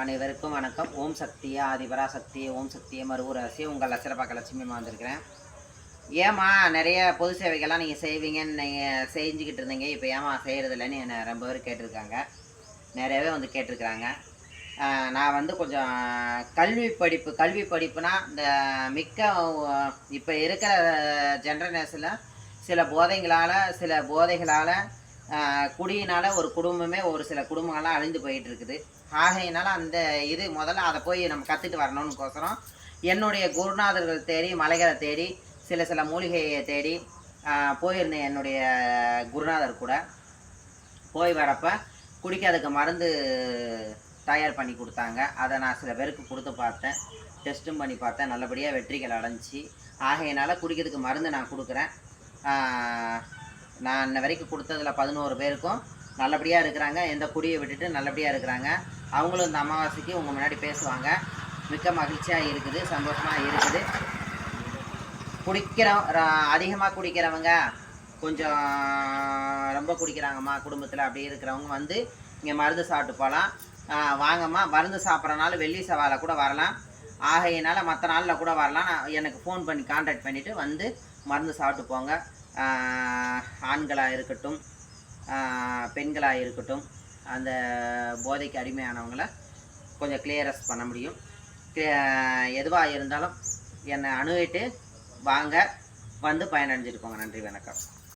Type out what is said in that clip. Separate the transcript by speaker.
Speaker 1: அனைவருக்கும் வணக்கம். ஓம் சக்தியா ஆதிபராசக்தி ஓம் சக்தியே மறுபூராசி உங்கள் லட்சரப்பாக்க லட்சுமிமா வந்திருக்கிறேன் ஏம்மா நிறைய பொது சேவைகள்லாம் நீங்கள் செய்வீங்கன்னு நீங்கள் செஞ்சுக்கிட்டு இருந்தீங்க. இப்போ ஏமா செய்கிறதில்லன்னு என்னை ரொம்ப பேர் கேட்டிருக்காங்க. நிறையவே வந்து கேட்டிருக்கிறாங்க. நான் வந்து கொஞ்சம் கல்வி படிப்பு கல்வி படிப்புனா இந்த மிக்க இப்போ இருக்கிற ஜென்ரேஷனில் சில போதைங்களால் சில போதைகளால் குடியினால் ஒரு குடும்பமே ஒரு சில குடும்பங்கள்லாம் அழிந்து போயிட்டு இருக்குது ஆகையினால அந்த இது முதல்ல அதை போய் நம்ம கற்றுட்டு வரணும்னுக்கோசரம் என்னுடைய குருநாதர்கள் தேடி மலைகளை தேடி சில சில மூலிகையை தேடி போயிருந்தேன் என்னுடைய குருநாதர் கூட. போய் வரப்ப குடிக்கிறதுக்கு மருந்து தயார் பண்ணி கொடுத்தாங்க. அதை நான் சில பேருக்கு கொடுத்து பார்த்தேன். டெஸ்ட்டும் பண்ணி பார்த்தேன். நல்லபடியாக வெற்றிகள் அடைஞ்சி. ஆகையினால குடிக்கிறதுக்கு மருந்து நான் கொடுக்குறேன். நான் இன்ன வரைக்கும் கொடுத்ததுல பதினோரு பேருக்கும் நல்லபடியாக இருக்கிறாங்க. எந்த குடியை விட்டுட்டு நல்லபடியாக இருக்கிறாங்க. அவங்களும் இந்த அமாவாசைக்கு உங்கள் முன்னாடி பேசுவாங்க. மிக்க மகிழ்ச்சியாக இருக்குது சந்தோஷமாக இருக்குது. குடிக்கிற அதிகமாக குடிக்கிறவங்க கொஞ்சம் ரொம்ப குடிக்கிறாங்கம்மா குடும்பத்தில் அப்படி இருக்கிறவங்க வந்து இங்கே மருந்து சாப்பிட்டு போகலாம் வாங்கம்மா மருந்து சாப்பிட்றனால வெள்ளி சவாலை கூட வரலாம். ஆகையினால் மற்ற நாளில் கூட வரலாம். நான் எனக்கு ஃபோன் பண்ணி கான்டாக்ட் பண்ணிவிட்டு வந்து மருந்து சாப்பிட்டு போங்க. ஆண்களாக இருக்கட்டும் பெண்களாக இருக்கட்டும் அந்த போதைக்கு அடிமையானவங்கள கொஞ்சம் கிளியரஸ் பண்ண முடியும். எதுவாக இருந்தாலும் என்னை அணுகிட்டு வாங்க வந்து பயனடைஞ்சிட்டு போங்க நன்றி வணக்கம்.